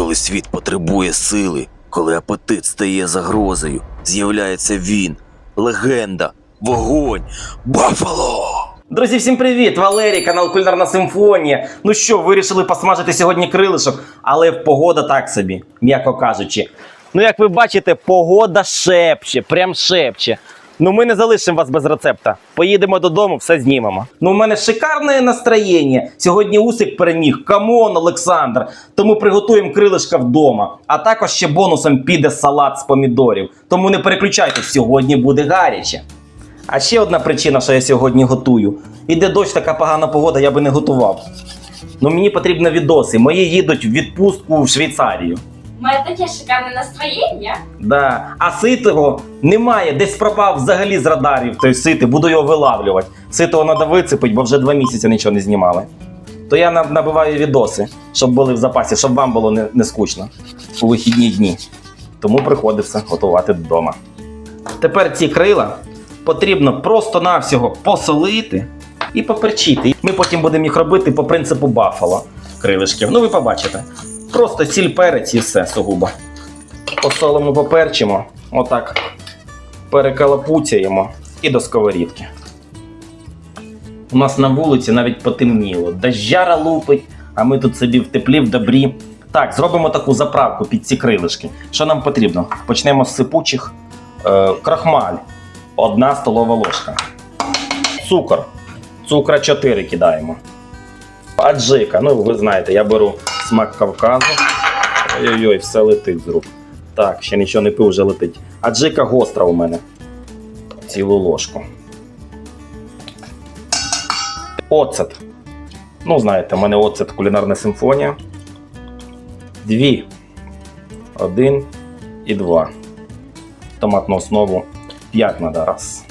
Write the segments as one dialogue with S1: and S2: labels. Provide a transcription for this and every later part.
S1: Коли світ потребує сили, коли апетит стає загрозою, з'являється він, легенда, вогонь, Баффало!
S2: Друзі, всім привіт! Валерій, канал Кулінарна Симфонія. Ну що, вирішили посмажити сьогодні крилишок, але погода так собі, м'яко кажучи. Ну, як ви бачите, погода шепче, прям шепче. Ну, ми не залишимо вас без рецепта. Поїдемо додому, все знімемо. Ну, у мене шикарне настроєння. Сьогодні Усик переміг. Камон, Олександр. Тому приготуємо крилишка вдома. А також ще бонусом піде салат з помідорів. Тому не переключайтесь, сьогодні буде гаряче. А ще одна причина, що я сьогодні готую. Іде дощ, така погана погода, я би не готував. Ну мені потрібні відоси. Мої їдуть в відпустку в Швейцарію.
S3: У мене таке шикарне настроєння.
S2: Да. А ситого немає, десь пропав взагалі з радарів той сити, буду його вилавлювати. Ситого треба вицепити, бо вже два місяці нічого не знімали. То я на- набиваю відоси, щоб були в запасі, щоб вам було не, не скучно у вихідні дні. Тому приходиться готувати вдома. Тепер ці крила потрібно просто-навсього посолити і поперчити. Ми потім будемо їх робити по принципу бафало крилишків. Ну ви побачите. Просто сіль перець і все сугубо. Посолимо, поперчимо, отак перекалапуцяємо і до сковорідки. У нас на вулиці навіть потемніло. Дождяра лупить, а ми тут собі в теплі, в добрі. Так, зробимо таку заправку під ці крилишки. Що нам потрібно? Почнемо з сипучих е, крахмаль. Одна столова ложка. Цукор. Цукра 4 кидаємо. Аджика. Ну, ви знаєте, я беру смак Кавказу. Ой-ой-ой, все летить з рук. Так, ще нічого не пив, вже летить. Аджика гостра у мене. Цілу ложку. Оцет. Ну, знаєте, в мене оцет кулінарна симфонія. Дві. Один і два. Томатну основу 5 треба. Раз.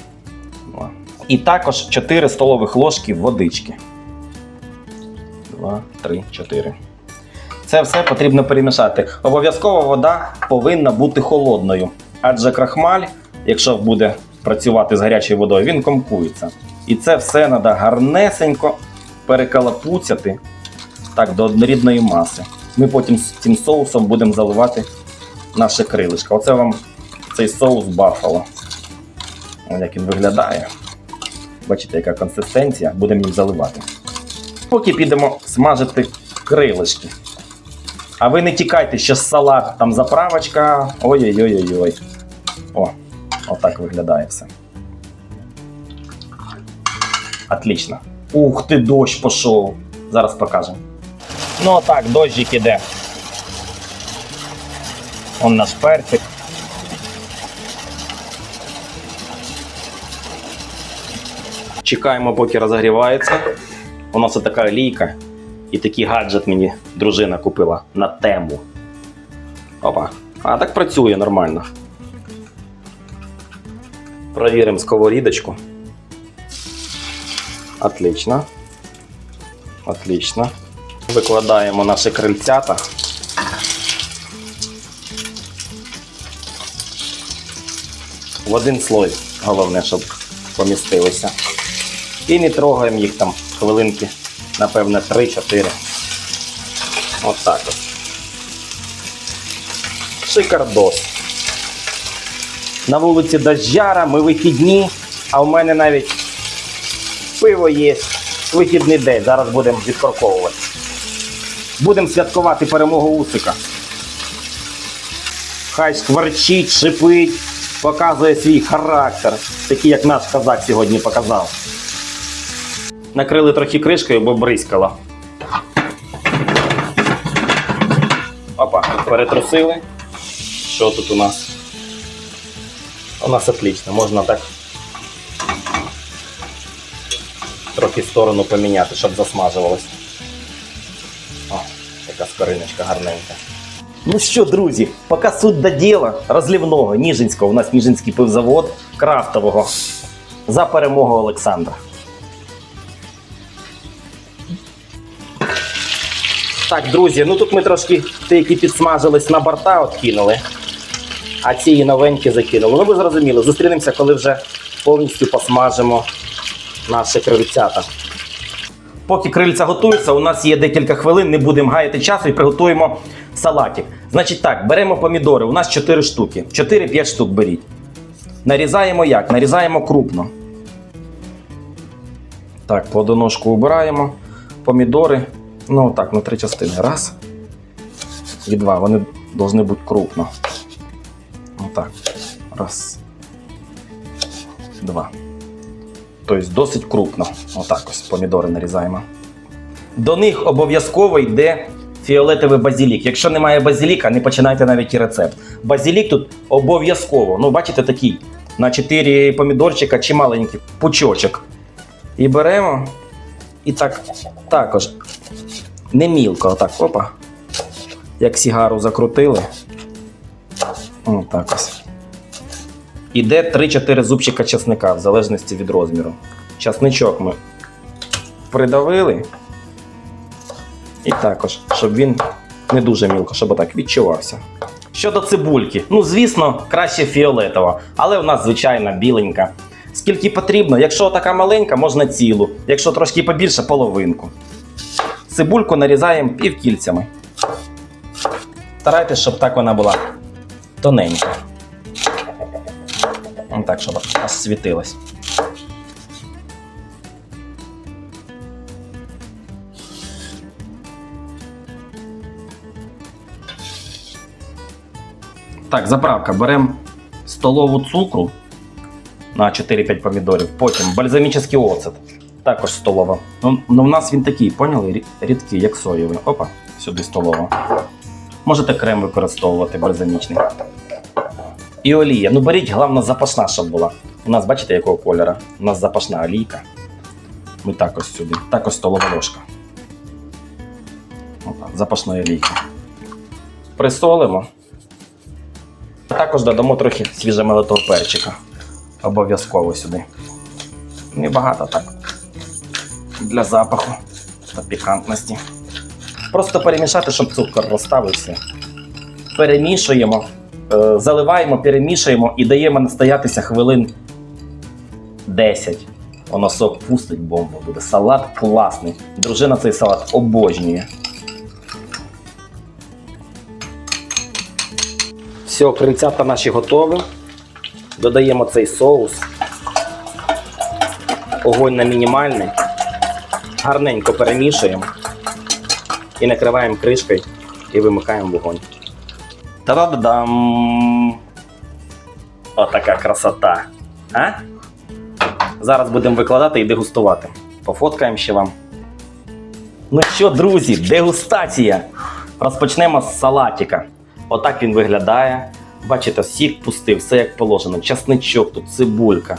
S2: Два. І також 4 столових ложки водички. Два, три, чотири. Це все потрібно перемішати. Обов'язково вода повинна бути холодною, адже крахмаль, якщо буде працювати з гарячою водою, він комкується. І це все треба гарнесенько перекалапуцяти так, до однорідної маси. Ми потім з цим соусом будемо заливати наше крилишко. Оце вам цей соус бафало. Ось як він виглядає. Бачите, яка консистенція, будемо їм заливати. Поки підемо смажити крилишки. А ви не тікайте, ще салат, там заправочка. Ой-ой-ой-ой. О, отак виглядає все. Отлично. Ух ти, дощ пішов. Зараз покажемо. Ну отак, дощик іде. Он наш перчик. Чекаємо, поки розігрівається. У нас така олійка. І такий гаджет мені дружина купила на тему. Опа. А так працює нормально. Провіримо сковорідочку. Отлично. Отлично. Викладаємо наші крильцята. В один слой. Головне, щоб помістилися. І не трогаємо їх там хвилинки, напевне, 3-4. От так от. Шикардос. На вулиці дождяра, ми вихідні, а в мене навіть пиво є. Вихідний день. Зараз будемо відкорковувати. Будемо святкувати перемогу Усика. Хай шкварчить, шипить, показує свій характер, такий як наш козак сьогодні показав. Накрили трохи кришкою, бо бризкало. Опа, перетрусили. Що тут у нас? У нас отлично, можна так трохи сторону поміняти, щоб засмажувалось. О, така скориночка гарненька. Ну що, друзі, поки суть до діла розлівного Ніжинського, у нас Ніжинський пивзавод крафтового за перемогу Олександра. Так, друзі, ну тут ми трошки ті, які підсмажились на борта, от кинули, а ці новенькі закинули. Ну ви зрозуміли, зустрінемося, коли вже повністю посмажимо наші кривцята. Поки крильця готуються, у нас є декілька хвилин, не будемо гаяти часу і приготуємо салатик. Значить так, беремо помідори. У нас 4 штуки. 4-5 штук беріть. Нарізаємо як? Нарізаємо крупно. Так, плодоножку убираємо. Помідори. Ну так, на три частини. Раз. І два. Вони повинні бути крупно. Отак. Раз. Два. Тобто досить крупно. Отак ось помідори нарізаємо. До них обов'язково йде фіолетовий базилік. Якщо немає базиліка, не починайте навіть і рецепт. Базилік тут обов'язково. Ну, бачите, такий на 4 помідорчика чи маленький пучочок. І беремо і так також не мілко, отак, опа. Як сігару закрутили. Отак ось. Іде 3-4 зубчика часника, в залежності від розміру. Часничок ми придавили. І також, щоб він не дуже мілко, щоб отак відчувався. Щодо цибульки, ну звісно, краще фіолетова, але у нас звичайна біленька. Скільки потрібно, якщо така маленька, можна цілу, якщо трошки побільше, половинку. Цибульку нарізаємо півкільцями. Старайтесь, щоб так вона була тоненька. Так, щоб аж світилась. Так, заправка. Беремо столову цукру на 4-5 помідорів, потім бальзамічний оцет. Також столова. Ну, ну в нас він такий, поняли? Рідкий, як соєвий. Опа, сюди столова. Можете крем використовувати бальзамічний. І олія. Ну беріть, головне, запашна, щоб була. У нас, бачите, якого кольору? У нас запашна олійка. Ми також сюди. Також столова ложка. Опа, запашної олійки. Присолимо. Також додамо трохи свіжемелитого перчика. Обов'язково сюди. Небагато так. Для запаху та пікантності. Просто перемішати, щоб цукор розставився. Перемішуємо, е, заливаємо, перемішуємо і даємо настоятися хвилин 10. Воно сок пустить бомбу буде. Салат класний. Дружина цей салат обожнює. Все, крильцята наші готові. Додаємо цей соус. Огонь на мінімальний. Гарненько перемішуємо. І накриваємо кришкою і вимикаємо вогонь. Та-да-дам! Отака красота. А? Зараз будемо викладати і дегустувати. Пофоткаємо ще вам. Ну що, друзі, дегустація. Розпочнемо з салатика. Отак він виглядає. Бачите, сік пустив, все як положено. Часничок, тут цибулька.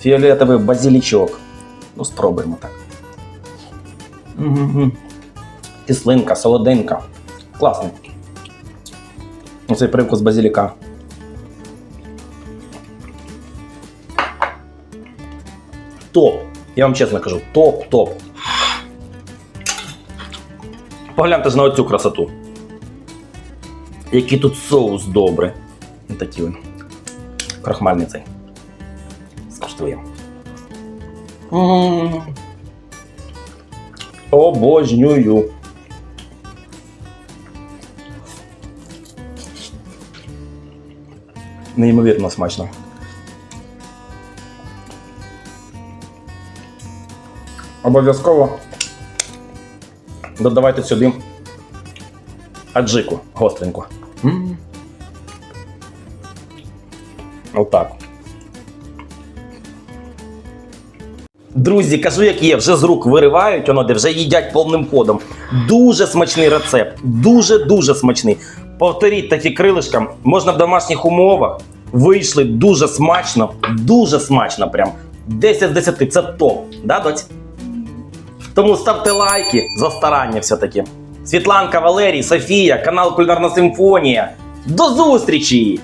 S2: Фіолетовий базилічок. Ну, спробуємо так. Мгм. Кислинка, солоденька. Класний. Оцей привкус базиліка. Топ. Я вам чесно кажу, топ-топ. Погляньте ж на оцю красоту. Який тут соус добрий. Ось такий він. Крахмальний цей. Скуштуємо. Обожнюю. Неймовірно смачно. Обов'язково додавайте сюди аджику гостреньку. Отак. Друзі, кажу, як є, вже з рук виривають, воно де вже їдять повним ходом. Дуже смачний рецепт. Дуже-дуже смачний. Повторіть такі крилишка, можна в домашніх умовах. Вийшли дуже смачно, дуже смачно. Прям 10 з 10. Це топ. Да, доць? Тому ставте лайки за старання все-таки. Світланка, Валерій, Софія, канал Кулінарна Симфонія. До зустрічі!